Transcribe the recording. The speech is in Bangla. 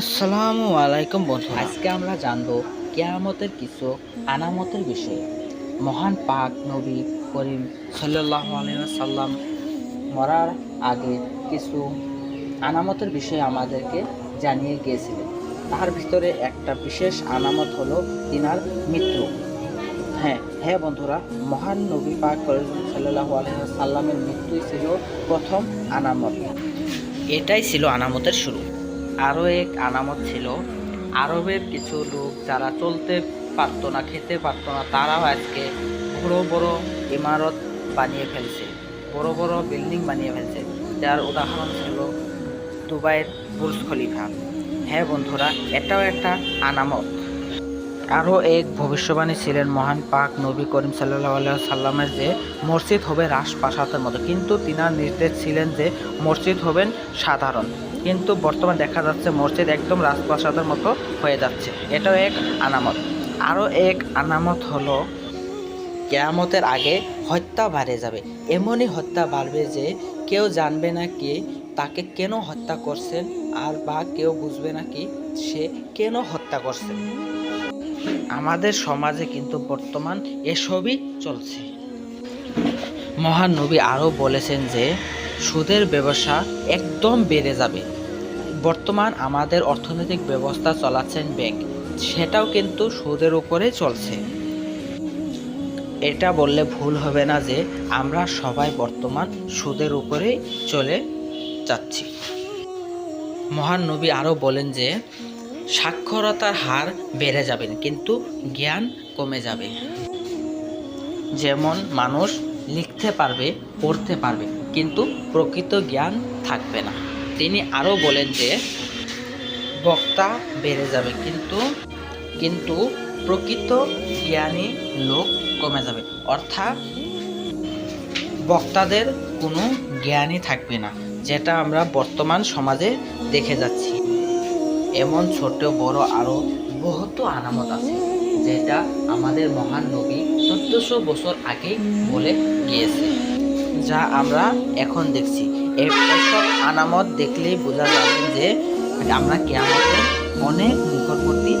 আসসালামু আলাইকুম বন্ধু আজকে আমরা জানব কেয়ামতের কিছু আনামতের বিষয়ে। মহান পাক নবী করিম সাল্লাহ সাল্লাম মরার আগে কিছু আনামতের বিষয়ে আমাদেরকে জানিয়ে গিয়েছিলেন। তার ভিতরে একটা বিশেষ আনামত হলো তিনার মৃত্যু। হ্যাঁ হ্যাঁ বন্ধুরা, মহান নবী পাক সাল্লাহ সাল্লামের মৃত্যুই ছিল প্রথম আনামত। এটাই ছিল আনামতের শুরু। আরও এক আনামত ছিল। আরবের কিছু লোক যারা চলতে পারত না, খেতে পারতো না, তারাও আজকে বড় বড় ইমারত বানিয়ে ফেলছে। বড় বড় বিল্ডিং বানিয়ে ফেলছে। যার উদাহরণ ছিল দুবাইয়ের বুর্জ খলিফা। হ্যাঁ বন্ধুরা, এটাও একটা আনামত। আরও এক ভবিষ্যবাণী ছিলেন মহান পাক নবী করিম সাল্লাহ সাল্লামের যে, মসজিদ হবে রাজপ্রাসাদের মতো। কিন্তু তিনার নির্দেশ ছিলেন যে, মসজিদ হবেন সাধারণ। কিন্তু বর্তমান দেখা যাচ্ছে মসজিদ একদম রাজপ্রাসাদের মতো হয়ে যাচ্ছে। এটাও এক আনামত। আরও এক আনামত হলো, কেয়ামতের আগে হত্যা বাড়ে যাবে। এমনই হত্যা বাড়বে যে কেউ জানবে না কি তাকে কেন হত্যা করছেন আর বা কেউ বুঝবে না কি সে কেন হত্যা করছেন আমাদের সমাজে কিন্তু বর্তমান এসবই চলছে। মহান নবী আরও বলেছেন যে, সুদের ব্যবসা একদম বেড়ে যাবে। বর্তমান আমাদের অর্থনৈতিক ব্যবস্থা চলাচ্ছেন ব্যাংক, সেটাও কিন্তু সুদের উপরে চলছে। এটা বললে ভুল হবে না যে আমরা সবাই বর্তমান সুদের উপরে চলে যাচ্ছি। মহান নবী আরও বলেন যে, সাক্ষরতার হার বেড়ে যাবে, কিন্তু জ্ঞান কমে যাবে। যেমন মানুষ লিখতে পারবে, পড়তে পারবে। কিন্তু প্রকৃত জ্ঞান থাকবে না। তিনি আরও বলেন যে, বক্তা বেড়ে যাবে কিন্তু কিন্তু প্রকৃত জ্ঞানী লোক কমে যাবে। অর্থাৎ বক্তাদের কোনো জ্ঞানই থাকবে না, যেটা আমরা বর্তমান সমাজে দেখে যাচ্ছি। এমন ছোট বড়, আরও বহুত আনামত আছে, যেটা আমাদের মহান নবী চোদ্দশো বছর আগেই বলে গিয়েছে। যা আমরা এখন দেখছি। এসব আনামত দেখলেই বোঝা যাবে যে আমরা কেমন অনেক নিকটবর্তী